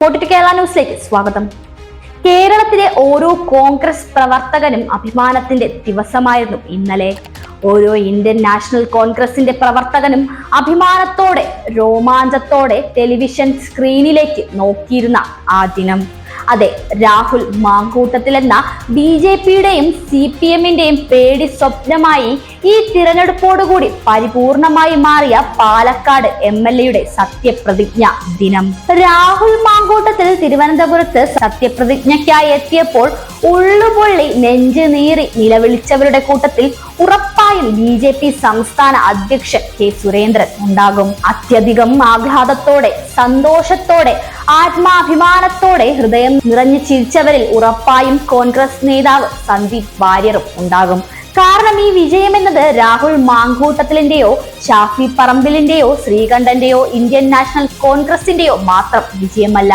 ന്യൂസിലേക്ക് സ്വാഗതം. കേരളത്തിലെ ഓരോ കോൺഗ്രസ് പ്രവർത്തകനും അഭിമാനത്തിന്റെ ദിവസമായിരുന്നു ഇന്നലെ. ഓരോ ഇന്ത്യൻ നാഷണൽ കോൺഗ്രസിന്റെ പ്രവർത്തകനും അഭിമാനത്തോടെ രോമാഞ്ചത്തോടെ ടെലിവിഷൻ സ്ക്രീനിലേക്ക് നോക്കിയിരുന്ന ആ ദിനം. അതെ രാഹുൽ മാങ്കൂട്ടത്തിലെന്ന ബി ജെ പിയുടെയും സി പി എമ്മിന്റെയും പേടി സ്വപ്നമായി ഈ തിരഞ്ഞെടുപ്പോടുകൂടി പരിപൂർണമായി മാറിയ പാലക്കാട് എം എൽ എയുടെ സത്യപ്രതിജ്ഞ ദിനം. രാഹുൽ മാങ്കൂട്ടത്തിൽ തിരുവനന്തപുരത്ത് സത്യപ്രതിജ്ഞയ്ക്കായി എത്തിയപ്പോൾ ഉള്ളുപൊള്ളി നെഞ്ചു നീറി നിലവിളിച്ചവരുടെ കൂട്ടത്തിൽ ഉറപ്പായും ബി ജെ പി സംസ്ഥാന അധ്യക്ഷൻ കെ സുരേന്ദ്രൻ ഉണ്ടാകും. അത്യധികം ആഹ്ലാദത്തോടെ സന്തോഷത്തോടെ ആത്മാഭിമാനത്തോടെ ഹൃദയം നിറഞ്ഞു ചിരിച്ചവരിൽ ഉറപ്പായും കോൺഗ്രസ് നേതാവ് സന്ദീപ് വാര്യറും ഉണ്ടാകും. കാരണം ഈ വിജയം എന്നത് രാഹുൽ മാങ്കൂട്ടത്തിലിന്റെയോ ഷാഫി പറമ്പിലിന്റെയോ ശ്രീകണ്ഠന്റെയോ ഇന്ത്യൻ നാഷണൽ കോൺഗ്രസിന്റെയോ മാത്രം വിജയമല്ല.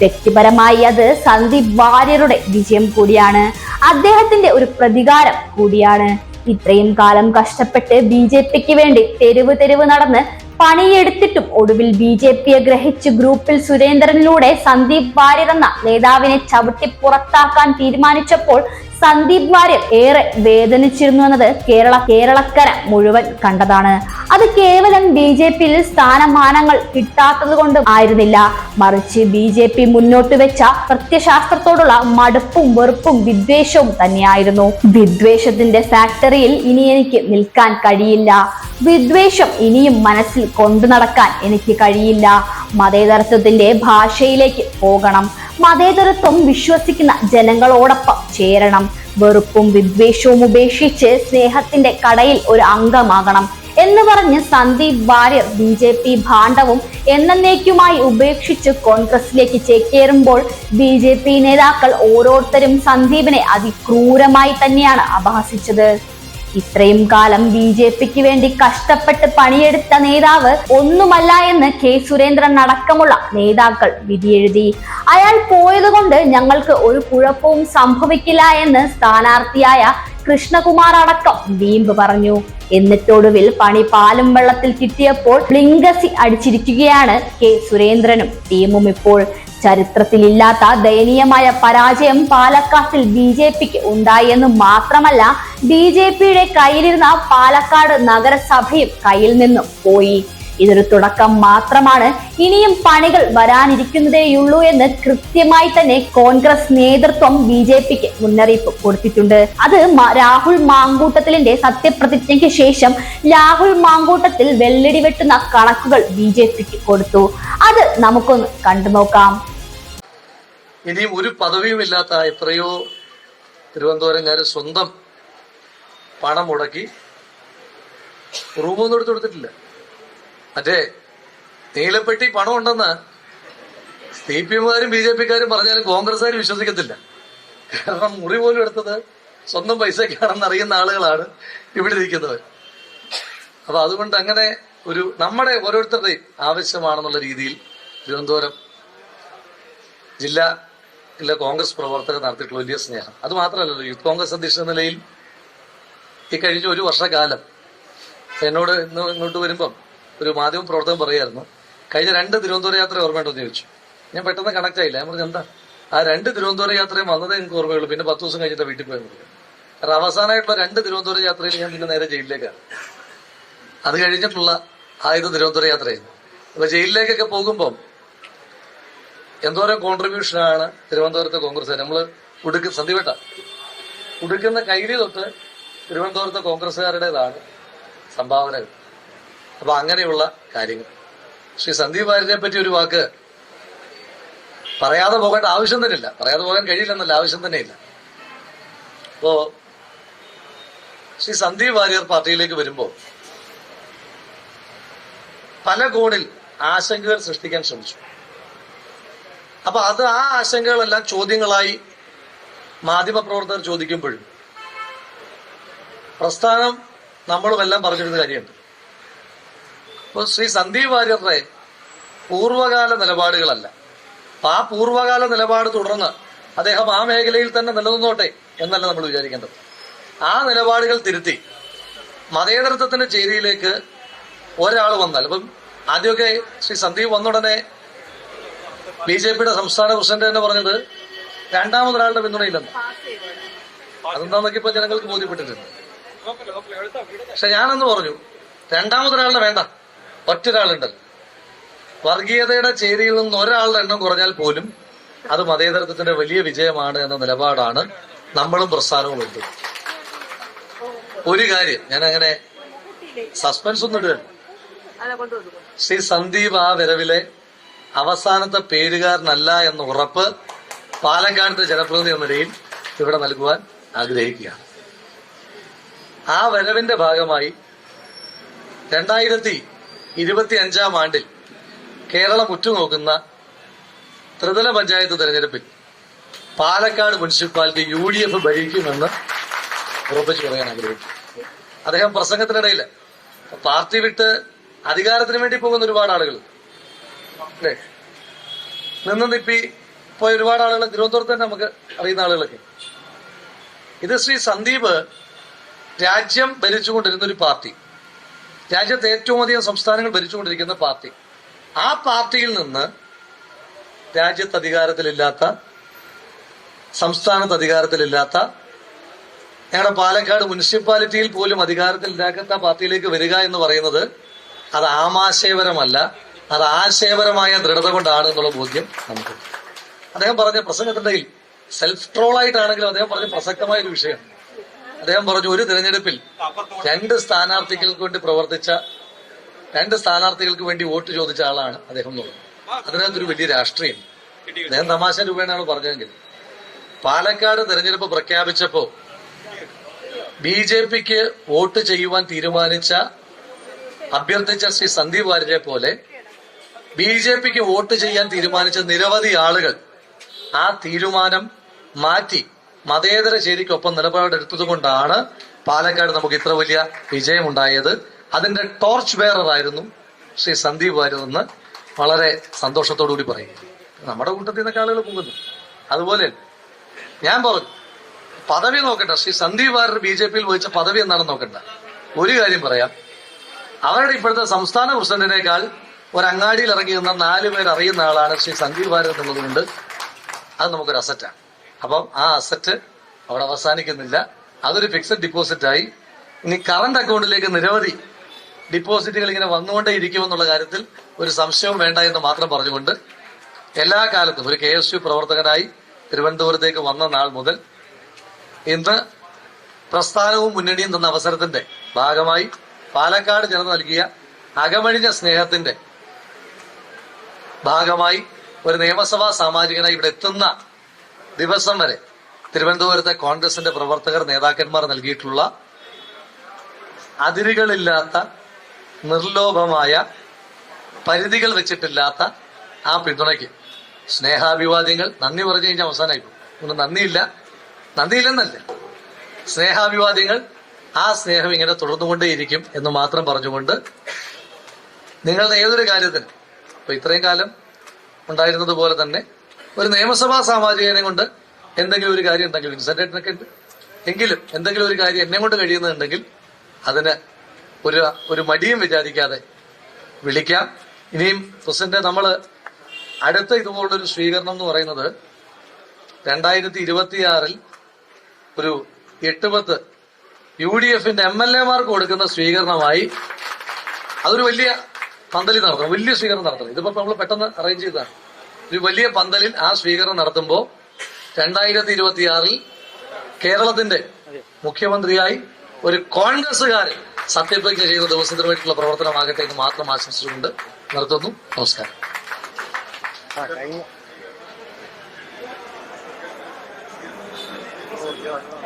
വ്യക്തിപരമായി അത് സന്ദീപ് വാര്യരുടെ വിജയം കൂടിയാണ്. അദ്ദേഹത്തിന്റെ ഒരു പ്രതികാരം കൂടിയാണ്. ഇത്രയും കാലം കഷ്ടപ്പെട്ട് ബി ജെ പിക്ക് വേണ്ടി തെരുവ് തെരുവ് നടന്ന് പണിയെടുത്തിട്ടും ഒടുവിൽ ബി ജെ പിയെ ഗ്രഹിച്ച് ഗ്രൂപ്പിൽ സുരേന്ദ്രനിലൂടെ സന്ദീപ് വാര്യർ എന്ന നേതാവിനെ ചവിട്ടി പുറത്താക്കാൻ തീരുമാനിച്ചപ്പോൾ സന്ദീപ് വാര്യർ ഏറെ വേദനിച്ചിരുന്നു എന്നത് കേരള കേരളക്കര മുഴുവൻ കണ്ടതാണ്. അത് കേവലം ബി ജെ പിയിൽ സ്ഥാനമാനങ്ങൾ കിട്ടാത്തത് കൊണ്ട് ആയിരുന്നില്ല. മറിച്ച് ബി ജെ പി മുന്നോട്ട് വെച്ച പ്രത്യശാസ്ത്രത്തോടുള്ള മടുപ്പും വെറുപ്പും വിദ്വേഷവും തന്നെയായിരുന്നു. വിദ്വേഷത്തിന്റെ ഫാക്ടറിയിൽ ഇനി എനിക്ക് നിൽക്കാൻ കഴിയില്ല. വിദ്വേഷം ഇനിയും മനസ്സിൽ കൊണ്ടു നടക്കാൻ എനിക്ക് കഴിയില്ല. മതേതരത്വത്തിന്റെ ഭാഷയിലേക്ക് പോകണം. മതേതരത്വം വിശ്വസിക്കുന്ന ജനങ്ങളോടൊപ്പം ചേരണം. വെറുപ്പും വിദ്വേഷവും ഉപേക്ഷിച്ച് സ്നേഹത്തിന്റെ കടയിൽ ഒരു അംഗമാകണം എന്ന് പറഞ്ഞ് Sandeep Warrier B J P ഭാണ്ഡവും എന്നേക്കുമായി ഉപേക്ഷിച്ച് കോൺഗ്രസിലേക്ക് ചേക്കേറുമ്പോൾ ബി ജെ പി നേതാക്കൾ ഓരോരുത്തരും സന്ദീപിനെ അതിക്രൂരമായി തന്നെയാണ് അപഹസിച്ചത്. ഇത്രയും കാലം ബി ജെ പിക്ക് വേണ്ടി കഷ്ടപ്പെട്ട് പണിയെടുത്ത നേതാവ് ഒന്നുമല്ല എന്ന് കെ സുരേന്ദ്രൻ അടക്കമുള്ള നേതാക്കൾ വിധിയെഴുതി. അയാൾ പോയതുകൊണ്ട് ഞങ്ങൾക്ക് ഒരു കുഴപ്പവും സംഭവിക്കില്ല എന്ന് സ്ഥാനാർത്ഥിയായ കൃഷ്ണകുമാർ അടക്കം വീമ്പ് പറഞ്ഞു. എന്നിട്ടൊടുവിൽ പണി പാലും വെള്ളത്തിൽ കിട്ടിയപ്പോൾ ലിംഗസി അടിച്ചിരിക്കുകയാണ് കെ സുരേന്ദ്രനും ടീമും ഇപ്പോൾ. ചരിത്രത്തിലില്ലാത്ത ദയനീയമായ പരാജയം പാലക്കാട്ടിൽ ബി ജെ പിക്ക് ഉണ്ടായെന്ന് മാത്രമല്ല ബി ജെ പിയുടെ കയ്യിലിരുന്ന പാലക്കാട് നഗരസഭയും കയ്യിൽ നിന്നും പോയി. ഇതൊരു തുടക്കം മാത്രമാണ്. ഇനിയും പണികൾ വരാനിരിക്കുന്നതേയുള്ളൂ എന്ന് കൃത്യമായി തന്നെ കോൺഗ്രസ് നേതൃത്വം ബി ജെ പിക്ക് മുന്നറിയിപ്പ് കൊടുത്തിട്ടുണ്ട്. അത് രാഹുൽ മാങ്കൂട്ടത്തിലിന്റെ സത്യപ്രതിജ്ഞയ്ക്ക് ശേഷം രാഹുൽ മാങ്കൂട്ടത്തിൽ വെല്ലടി വെട്ടുന്ന കണക്കുകൾ ബി ജെ പിക്ക് കൊടുത്തു. അത് നമുക്കൊന്ന് കണ്ടു നോക്കാം. ഇനിയും ഒരു പദവിയും ഇല്ലാത്ത എത്രയോ തിരുവനന്തപുരംകാർ സ്വന്തം പണം മുടക്കി റൂമൊന്നും എടുത്തു കൊടുത്തിട്ടില്ല. മറ്റേ നീലപ്പെട്ടി പണം ഉണ്ടെന്ന് സി പി എമ്മുകാരും ബി ജെ പിക്കാരും പറഞ്ഞാലും കോൺഗ്രസ്സുകാർ വിശ്വസിക്കത്തില്ല. കാരണം മുറി പോലും എടുത്തത് സ്വന്തം പൈസക്കാണെന്ന് അറിയുന്ന ആളുകളാണ് ഇവിടെ ഇരിക്കുന്നവർ അപ്പൊ അതുകൊണ്ട് അങ്ങനെ ഒരു നമ്മുടെ ഓരോരുത്തരുടെയും ആവശ്യമാണെന്നുള്ള രീതിയിൽ തിരുവനന്തപുരം ജില്ലയിലെ കോൺഗ്രസ് പ്രവർത്തകർ നടത്തിയിട്ടുള്ള വലിയ സ്നേഹം. അത് മാത്രമല്ലല്ലോ യൂത്ത് കോൺഗ്രസ് അധ്യക്ഷ എന്ന നിലയിൽ ഈ കഴിഞ്ഞ ഒരു വർഷക്കാലം എന്നോട് ഇന്ന് ഇങ്ങോട്ട് വരുമ്പം ഒരു മാധ്യമ പ്രവർത്തകൻ പറയായിരുന്നു കഴിഞ്ഞ രണ്ട് തിരുവനന്തപുരം യാത്ര ഓർമ്മയുണ്ടോ ചോദിച്ചു. ഞാൻ പെട്ടെന്ന് കണക്ട് ആയില്ല. ഞാൻ പറഞ്ഞു എന്താ? ആ രണ്ട് തിരുവനന്തപുരം യാത്രയും വന്നതേ എനിക്ക് ഓർമ്മയുള്ളൂ. പിന്നെ പത്ത് ദിവസം കഴിഞ്ഞിട്ട് വീട്ടിൽ പോയത് കാരണം അവസാനമായിട്ടുള്ള രണ്ട് തിരുവനന്തപുരം യാത്രയിൽ ഞാൻ പിന്നെ നേരെ ജയിലിലേക്കാണ് അത് കഴിഞ്ഞിട്ടുള്ള ആയുധ തിരുവനന്തപുരം യാത്രയായിരുന്നു. അപ്പൊ ജയിലിലേക്കൊക്കെ പോകുമ്പം എന്തോരം കോൺട്രിബ്യൂഷനാണ് തിരുവനന്തപുരത്തെ കോൺഗ്രസ് നമ്മൾ ഉടുക്ക് സന്ധിവട്ട ഉടുക്കുന്ന കൈലി തൊട്ട് തിരുവനന്തപുരത്തെ കോൺഗ്രസ്സുകാരുടേതാണ് സംഭാവനകൾ. അപ്പൊ അങ്ങനെയുള്ള കാര്യങ്ങൾ. ശ്രീ സന്ദീപ് വാര്യരെ പറ്റി ഒരു വാക്ക് പറയാതെ പോകേണ്ട ആവശ്യം തന്നെ ഇല്ല പറയാതെ പോകാൻ കഴിയില്ലെന്നല്ല ആവശ്യം തന്നെ ഇല്ല അപ്പോ ശ്രീ സന്ദീപ് വാര്യർ പാർട്ടിയിലേക്ക് വരുമ്പോൾ പല കോണിൽ ആശങ്കകൾ സൃഷ്ടിക്കാൻ ശ്രമിച്ചു. അപ്പൊ അത് ആ ആശങ്കകളെല്ലാം ചോദ്യങ്ങളായി മാധ്യമപ്രവർത്തകർ ചോദിക്കുമ്പോഴും പ്രസ്ഥാനം നമ്മളും എല്ലാം പറഞ്ഞിരുന്ന കാര്യമുണ്ട്. അപ്പോൾ ശ്രീ സന്ദീപ് വാര്യരുടെ പൂർവകാല നിലപാടുകളല്ല. അപ്പൊ ആ പൂർവകാല നിലപാട് തുടർന്ന് അദ്ദേഹം ആ മേഖലയിൽ തന്നെ നിലനിന്നോട്ടെ എന്നല്ല നമ്മൾ വിചാരിക്കേണ്ടത്. ആ നിലപാടുകൾ തിരുത്തി മതേതരത്വത്തിന്റെ ചേരിയിലേക്ക് ഒരാൾ വന്നാൽ അപ്പം ആദ്യമൊക്കെ ശ്രീ സന്ദീപ് വന്നുടനെ ബി ജെ പിയുടെ സംസ്ഥാന പ്രസിഡന്റ് തന്നെ പറഞ്ഞത് രണ്ടാമതൊരാളുടെ പിന്തുണയില്ലെന്ന്. അതെന്താന്നൊക്കെ ഇപ്പൊ ജനങ്ങൾക്ക് ബോധ്യപ്പെട്ടിട്ടുണ്ട്. പക്ഷെ ഞാനെന്ന് പറഞ്ഞു രണ്ടാമതൊരാളുടെ വേണ്ട. ഒറ്റൊരാളുണ്ടല്ലോ വർഗീയതയുടെ ചേരിയിൽ നിന്ന് ഒരാളുടെ എണ്ണം കുറഞ്ഞാൽ പോലും അത് മതേതരത്വത്തിന്റെ വലിയ വിജയമാണ് എന്ന നിലപാടാണ് നമ്മളും പ്രസ്ഥാനവും എടുത്തത് ഒരു കാര്യം ഞാൻ അങ്ങനെ സസ്പെൻസ് ഒന്നും ഇടുക ശ്രീ സന്ദീപ് ആ വരവിലെ അവസാനത്തെ പേരുകാരനല്ല എന്ന ഉറപ്പ് പാലക്കാടിന്റെ ജനപ്രതിനിധി എന്ന നിലയിൽ ഇവിടെ നൽകുവാൻ ആഗ്രഹിക്കുകയാണ്. ആ വരവിന്റെ ഭാഗമായി രണ്ടായിരത്തി ഇരുപത്തി അഞ്ചാം ആണ്ടിൽ കേരളം ഉറ്റുനോക്കുന്ന ത്രിതല പഞ്ചായത്ത് തെരഞ്ഞെടുപ്പിൽ Palakkad municipality U D F ഭരിക്കുമെന്ന് ഉറപ്പിച്ചു പറയാൻ ആഗ്രഹിക്കും അദ്ദേഹം പ്രസംഗത്തിനിടയിൽ പാർട്ടി വിട്ട് അധികാരത്തിന് വേണ്ടി പോകുന്ന ഒരുപാട് ആളുകൾ അല്ലേ? നിന്ന് നിപ്പി പോയ ഒരുപാട് ആളുകൾ തിരുവനന്തപുരത്ത് തന്നെ നമുക്ക് അറിയുന്ന ആളുകളൊക്കെ. ഇത് ശ്രീ സന്ദീപ് രാജ്യം ഭരിച്ചുകൊണ്ടിരുന്ന ഒരു പാർട്ടി. രാജ്യത്തെ ഏറ്റവും അധികം സംസ്ഥാനങ്ങൾ ഭരിച്ചുകൊണ്ടിരിക്കുന്ന പാർട്ടി. ആ പാർട്ടിയിൽ നിന്ന് രാജ്യത്ത് അധികാരത്തിലില്ലാത്ത സംസ്ഥാനത്ത് അധികാരത്തിലില്ലാത്ത ഞങ്ങളുടെ പാലക്കാട് മുനിസിപ്പാലിറ്റിയിൽ പോലും അധികാരത്തിലില്ലാത്ത പാർട്ടിയിലേക്ക് വരിക എന്ന് പറയുന്നത് അത് ആമാശയപരമല്ല അത് ആശയപരമായ ദൃഢത കൊണ്ടാണ് എന്നുള്ള ബോധ്യം നമുക്ക്. അദ്ദേഹം പറഞ്ഞ പ്രസംഗത്തിനിടയിൽ സെൽഫ് ട്രോൾ ആയിട്ടാണെങ്കിലും അദ്ദേഹം പറഞ്ഞ പ്രസക്തമായ ഒരു വിഷയം. അദ്ദേഹം പറഞ്ഞു ഒരു തിരഞ്ഞെടുപ്പിൽ രണ്ട് സ്ഥാനാർത്ഥികൾക്ക് വേണ്ടി പ്രവർത്തിച്ച രണ്ട് സ്ഥാനാർത്ഥികൾക്ക് വേണ്ടി വോട്ട് ചോദിച്ച ആളാണ് അദ്ദേഹം എന്ന് പറഞ്ഞു. അതിനകത്തൊരു വലിയ രാഷ്ട്രീയം. അദ്ദേഹം തമാശ രൂപേണാണ് പറഞ്ഞതെങ്കിൽ പാലക്കാട് തെരഞ്ഞെടുപ്പ് പ്രഖ്യാപിച്ചപ്പോ ബി ജെ പിക്ക് വോട്ട് ചെയ്യുവാൻ തീരുമാനിച്ച അഭ്യർത്ഥിച്ച ശ്രീ സന്ദീപ് വാര്യരെ പോലെ ബി ജെ പിക്ക് വോട്ട് ചെയ്യാൻ തീരുമാനിച്ച നിരവധി ആളുകൾ ആ തീരുമാനം മാറ്റി മതേതര ചേരിക്കൊപ്പം നിലപാടെടുത്തത് കൊണ്ടാണ് പാലക്കാട് നമുക്ക് ഇത്ര വലിയ വിജയമുണ്ടായത്. അതിന്റെ ടോർച്ച് ബെയറർ ആയിരുന്നു ശ്രീ സന്ദീപ് വാര്യരെന്ന് വളരെ സന്തോഷത്തോടുകൂടി പറയും. നമ്മുടെ കൂട്ടത്തിൽ നിന്നൊക്കെ ആളുകൾ പോകുന്നു അതുപോലെ ഞാൻ പറഞ്ഞു പദവി നോക്കണ്ട. ശ്രീ സന്ദീപ് വാര്യർ ബി ജെ പിയിൽ വഹിച്ച പദവി എന്താണെന്ന് നോക്കണ്ട. ഒരു കാര്യം പറയാം. അവരുടെ ഇപ്പോഴത്തെ സംസ്ഥാന പ്രസിഡന്റിനേക്കാൾ ഒരു അങ്ങാടിയിൽ ഇറങ്ങി നിന്ന നാല് അറിയുന്ന ആളാണ് ശ്രീ സന്ദീപ് വാര്യർ എന്നുള്ളത് കൊണ്ട് അത് നമുക്കൊരു അസറ്റാണ് അപ്പം ആ അസറ്റ് അവിടെ അവസാനിക്കുന്നില്ല. അതൊരു ഫിക്സഡ് ഡിപ്പോസിറ്റ് ആയി. ഇനി കറണ്ട് അക്കൗണ്ടിലേക്ക് നിരവധി ഡിപ്പോസിറ്റുകൾ ഇങ്ങനെ വന്നുകൊണ്ടേ ഇരിക്കുമെന്നുള്ള കാര്യത്തിൽ ഒരു സംശയവും വേണ്ട എന്ന് മാത്രം പറഞ്ഞുകൊണ്ട് എല്ലാ കാലത്തും ഒരു കെ എസ് യു പ്രവർത്തകനായി തിരുവനന്തപുരത്തേക്ക് വന്ന നാൾ മുതൽ ഇന്ന് പ്രസ്ഥാനവും മുന്നണിയും തന്ന അവസരത്തിന്റെ ഭാഗമായി പാലക്കാട് ജനത നൽകിയ അകമഴിഞ്ഞ സ്നേഹത്തിന്റെ ഭാഗമായി ഒരു നിയമസഭാ സാമാജികനായി ഇവിടെ എത്തുന്ന ദിവസം വരെ തിരുവനന്തപുരത്തെ കോൺഗ്രസിന്റെ പ്രവർത്തകർ നേതാക്കന്മാർ നൽകിയിട്ടുള്ള അതിരുകളില്ലാത്ത നിർലോഭമായ പരിധികൾ വെച്ചിട്ടില്ലാത്ത ആ പിന്തുണയ്ക്ക്. സ്നേഹാഭിവാദ്യങ്ങൾ നന്ദി പറഞ്ഞു കഴിഞ്ഞാൽ അവസാനമായി പോകും. നന്ദിയില്ല. നന്ദിയില്ലെന്നല്ല. സ്നേഹാഭിവാദ്യങ്ങൾ ആ സ്നേഹം ഇങ്ങനെ തുടർന്നുകൊണ്ടേയിരിക്കും എന്ന് മാത്രം പറഞ്ഞുകൊണ്ട് നിങ്ങളുടെ ഏതൊരു കാര്യത്തിന് ഇപ്പൊ ഇത്രയും കാലം ഉണ്ടായിരുന്നത് പോലെ തന്നെ ഒരു നിയമസഭാ സാമാജികനെ കൊണ്ട് എന്തെങ്കിലും ഒരു കാര്യം ഉണ്ടെങ്കിൽ വിൻസെന്റേറ്റിനൊക്കെ ഉണ്ട്. എങ്കിലും എന്തെങ്കിലും ഒരു കാര്യം എന്നെ കൊണ്ട് കഴിയുന്നുണ്ടെങ്കിൽ അതിന് ഒരു ഒരു മടിയും വിചാരിക്കാതെ വിളിക്കാം. ഇനിയും പ്രസിഡന്റ് നമ്മൾ അടുത്ത ഇതുപോലൊരു സ്വീകരണം എന്ന് പറയുന്നത് രണ്ടായിരത്തി ഇരുപത്തിയാറിൽ ഒരു എട്ട് പത്ത് യു ഡി എഫിന്റെ എം എൽ എമാർക്ക് കൊടുക്കുന്ന സ്വീകരണമായി അതൊരു വലിയ പന്തലി നടത്തണം വലിയ സ്വീകരണം നടത്തണം ഇതിപ്പോ നമ്മൾ പെട്ടെന്ന് അറേഞ്ച് ചെയ്തതാണ്. ഒരു വലിയ പന്തലിൽ ആ സ്വീകരണം നടത്തുമ്പോൾ രണ്ടായിരത്തി ഇരുപത്തിയാറിൽ കേരളത്തിന്റെ മുഖ്യമന്ത്രിയായി ഒരു കോൺഗ്രസ്സുകാരൻ സത്യപ്രതിജ്ഞ ചെയ്ത ദിവസത്തിന് വേണ്ടിയിട്ടുള്ള പ്രവർത്തനമാകട്ടെ എന്ന് മാത്രം ആശംസിച്ചുകൊണ്ട് നിർത്തുന്നു. നമസ്കാരം.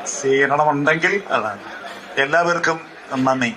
സ്വീകരണമുണ്ടെങ്കിൽ അതാണ്. എല്ലാവർക്കും നന്ദി.